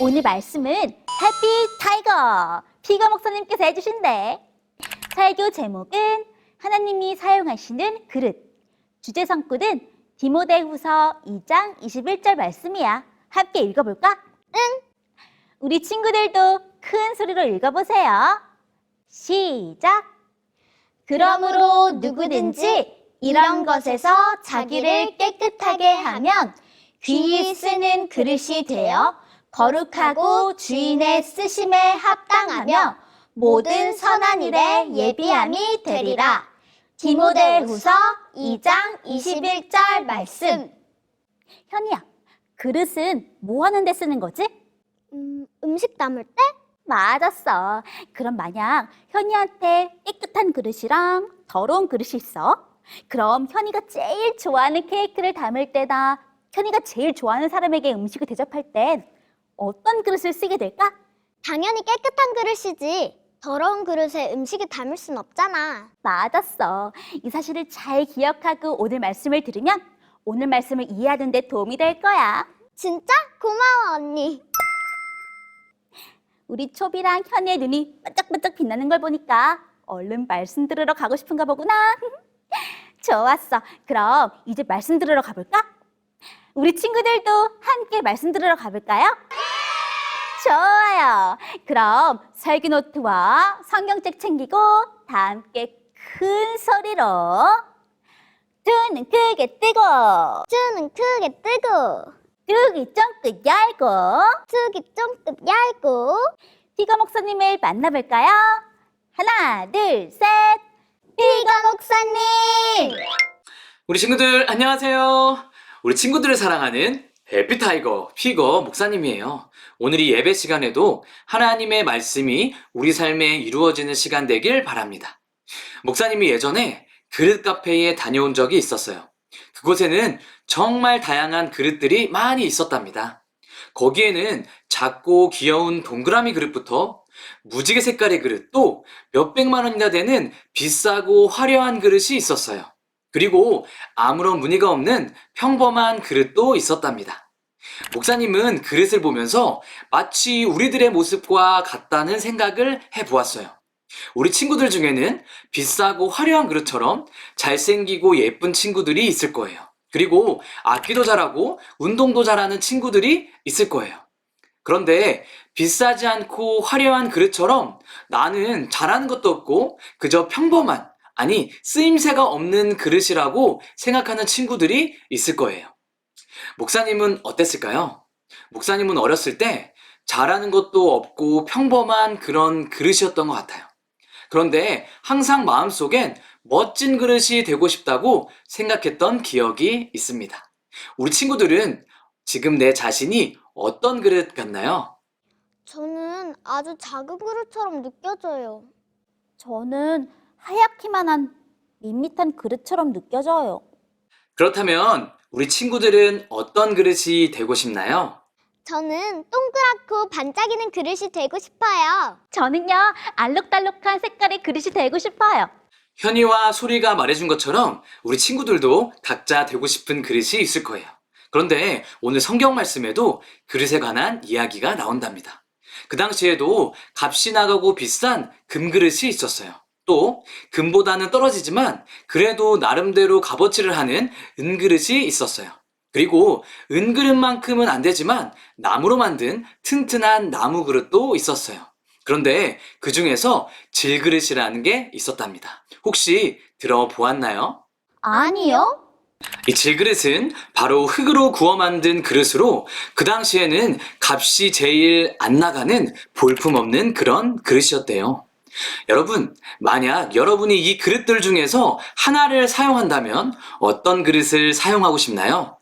오늘 말씀은 해피 타이거 피거 목사님께서 해주신대. 설교 제목은 하나님이 사용하시는 그릇. 주제 성구는 디모데후서 2장 21절 말씀이야. 함께 읽어볼까? 응. 우리 친구들도 큰 소리로 읽어보세요. 시작. 그러므로 누구든지 이런 것에서 자기를 깨끗하게 하면 귀히 쓰는 그릇이 되어 거룩하고 주인의 쓰심에 합당하며 모든 선한 일에 예비함이 되리라. 디모데후서 2장 21절 말씀. 현이야, 그릇은 뭐 하는 데 쓰는 거지? 음, 음식 담을 때? 맞았어. 그럼 만약 현이한테 깨끗한 그릇이랑 더러운 그릇이 있어? 그럼 현이가 제일 좋아하는 케이크를 담을 때나 현이가 제일 좋아하는 사람에게 음식을 대접할 땐 어떤 그릇을 쓰게 될까? 당연히 깨끗한 그릇이지. 더러운 그릇에 음식을 담을 순 없잖아. 맞았어. 이 사실을 잘 기억하고 오늘 말씀을 들으면 오늘 말씀을 이해하는 데 도움이 될 거야. 진짜? 고마워, 언니. 우리 초비랑 현이의 눈이 반짝반짝 빛나는 걸 보니까 얼른 말씀 들으러 가고 싶은가 보구나. 좋았어. 그럼 이제 말씀 들으러 가볼까? 우리 친구들도 함께 말씀 들으러 가볼까요? 좋아요. 그럼 설교 노트와 성경책 챙기고 다 함께 큰 소리로 두 눈 크게 뜨고 주는 크게 뜨고, 뚜기 쫑긋 열고 tuk이 쫑긋 얇고, 피거 목사님을 만나볼까요? 하나, 둘, 셋. 피가 목사님! 우리 친구들 안녕하세요. 우리 친구들을 사랑하는 해피타이거 피거 목사님이에요. 오늘 이 예배 시간에도 하나님의 말씀이 우리 삶에 이루어지는 시간 되길 바랍니다. 목사님이 예전에 그릇 카페에 다녀온 적이 있었어요. 그곳에는 정말 다양한 그릇들이 많이 있었답니다. 거기에는 작고 귀여운 동그라미 그릇부터 무지개 색깔의 그릇 또 몇백만 원이나 되는 비싸고 화려한 그릇이 있었어요. 그리고 아무런 무늬가 없는 평범한 그릇도 있었답니다. 목사님은 그릇을 보면서 마치 우리들의 모습과 같다는 생각을 해 보았어요. 우리 친구들 중에는 비싸고 화려한 그릇처럼 잘생기고 예쁜 친구들이 있을 거예요. 그리고 악기도 잘하고 운동도 잘하는 친구들이 있을 거예요. 그런데 비싸지 않고 화려한 그릇처럼 나는 잘하는 것도 없고 그저 평범한, 아니, 쓰임새가 없는 그릇이라고 생각하는 친구들이 있을 거예요. 목사님은 어땠을까요? 목사님은 어렸을 때 잘하는 것도 없고 평범한 그런 그릇이었던 것 같아요. 그런데 항상 마음속엔 멋진 그릇이 되고 싶다고 생각했던 기억이 있습니다. 우리 친구들은 지금 내 자신이 어떤 그릇 같나요? 저는 아주 작은 그릇처럼 느껴져요. 저는 하얗기만 한 밋밋한 그릇처럼 느껴져요. 그렇다면 우리 친구들은 어떤 그릇이 되고 싶나요? 저는 동그랗고 반짝이는 그릇이 되고 싶어요. 저는요, 알록달록한 색깔의 그릇이 되고 싶어요. 현이와 소리가 말해준 것처럼 우리 친구들도 각자 되고 싶은 그릇이 있을 거예요. 그런데 오늘 성경 말씀에도 그릇에 관한 이야기가 나온답니다. 그 당시에도 값이 나가고 비싼 금그릇이 있었어요. 또 금보다는 떨어지지만 그래도 나름대로 값어치를 하는 은그릇이 있었어요. 그리고 은그릇만큼은 안 되지만 나무로 만든 튼튼한 나무 그릇도 있었어요. 그런데 그 중에서 질그릇이라는 게 있었답니다. 혹시 들어보았나요? 아니요? 이 질그릇은 바로 흙으로 구워 만든 그릇으로 그 당시에는 값이 제일 안 나가는 볼품없는 그런 그릇이었대요. 여러분, 만약 여러분이 이 그릇들 중에서 하나를 사용한다면 어떤 그릇을 사용하고 싶나요?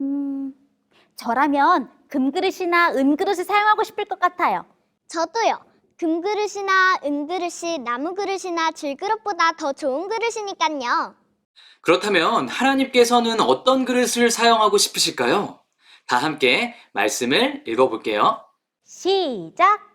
음, 저라면 금그릇이나 은그릇을 사용하고 싶을 것 같아요. 저도요. 금그릇이나 은그릇이 나무 그릇이나 질그릇보다 더 좋은 그릇이니까요. 그렇다면 하나님께서는 어떤 그릇을 사용하고 싶으실까요? 다 함께 말씀을 읽어볼게요. 시작!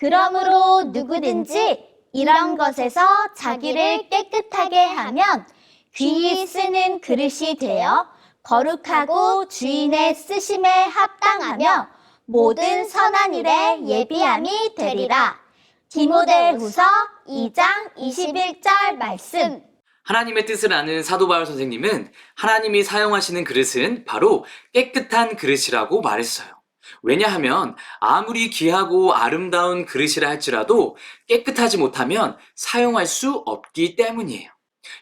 그러므로 누구든지 이런 것에서 자기를 깨끗하게 하면 귀히 쓰는 그릇이 되어 거룩하고 주인의 쓰심에 합당하며 모든 선한 일에 예비함이 되리라. 디모데후서 2장 21절 말씀. 하나님의 뜻을 아는 사도 바울 선생님은 하나님이 사용하시는 그릇은 바로 깨끗한 그릇이라고 말했어요. 왜냐하면 아무리 귀하고 아름다운 그릇이라 할지라도 깨끗하지 못하면 사용할 수 없기 때문이에요.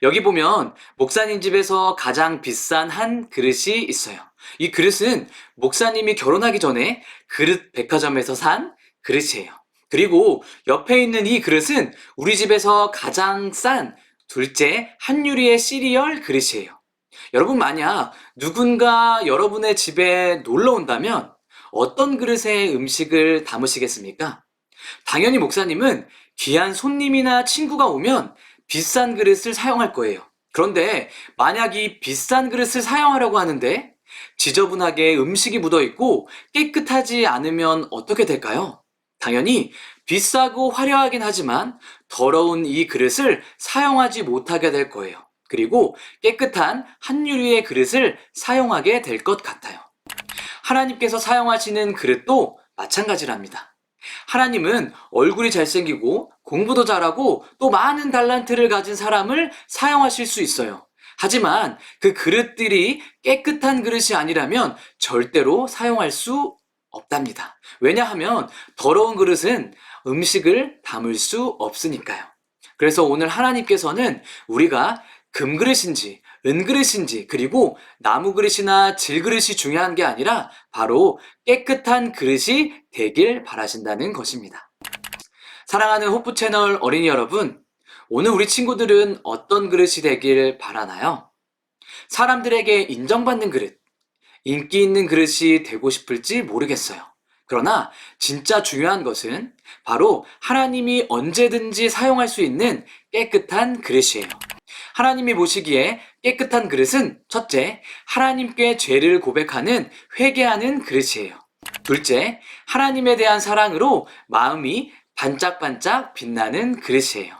여기 보면 목사님 집에서 가장 비싼 한 그릇이 있어요. 이 그릇은 목사님이 결혼하기 전에 그릇 백화점에서 산 그릇이에요. 그리고 옆에 있는 이 그릇은 우리 집에서 가장 싼 둘째 한유리의 시리얼 그릇이에요. 여러분 만약 누군가 여러분의 집에 놀러 온다면 어떤 그릇에 음식을 담으시겠습니까? 당연히 목사님은 귀한 손님이나 친구가 오면 비싼 그릇을 사용할 거예요. 그런데 만약 이 비싼 그릇을 사용하려고 하는데 지저분하게 음식이 묻어 있고 깨끗하지 않으면 어떻게 될까요? 당연히 비싸고 화려하긴 하지만 더러운 이 그릇을 사용하지 못하게 될 거예요. 그리고 깨끗한 한유리의 그릇을 사용하게 될 것 같아요. 하나님께서 사용하시는 그릇도 마찬가지랍니다. 하나님은 얼굴이 잘생기고 공부도 잘하고 또 많은 달란트를 가진 사람을 사용하실 수 있어요. 하지만 그 그릇들이 깨끗한 그릇이 아니라면 절대로 사용할 수 없답니다. 왜냐하면 더러운 그릇은 음식을 담을 수 없으니까요. 그래서 오늘 하나님께서는 우리가 금그릇인지 은그릇인지 그리고 나무 그릇이나 질 그릇이 중요한 게 아니라 바로 깨끗한 그릇이 되길 바라신다는 것입니다. 사랑하는 호프 채널 어린이 여러분, 오늘 우리 친구들은 어떤 그릇이 되길 바라나요? 사람들에게 인정받는 그릇, 인기 있는 그릇이 되고 싶을지 모르겠어요. 그러나 진짜 중요한 것은 바로 하나님이 언제든지 사용할 수 있는 깨끗한 그릇이에요. 하나님이 보시기에 깨끗한 그릇은 첫째, 하나님께 죄를 고백하는 회개하는 그릇이에요. 둘째, 하나님에 대한 사랑으로 마음이 반짝반짝 빛나는 그릇이에요.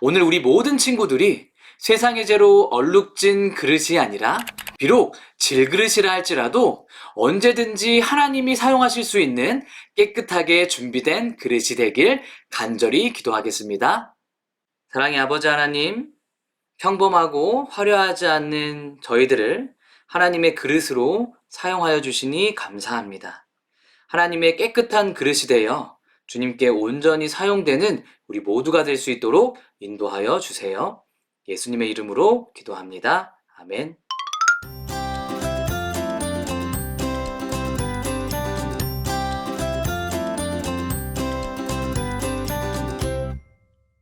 오늘 우리 모든 친구들이 세상의 죄로 얼룩진 그릇이 아니라 비록 질그릇이라 할지라도 언제든지 하나님이 사용하실 수 있는 깨끗하게 준비된 그릇이 되길 간절히 기도하겠습니다. 사랑의 아버지 하나님, 평범하고 화려하지 않는 저희들을 하나님의 그릇으로 사용하여 주시니 감사합니다. 하나님의 깨끗한 그릇이 되어 주님께 온전히 사용되는 우리 모두가 될 수 있도록 인도하여 주세요. 예수님의 이름으로 기도합니다. 아멘.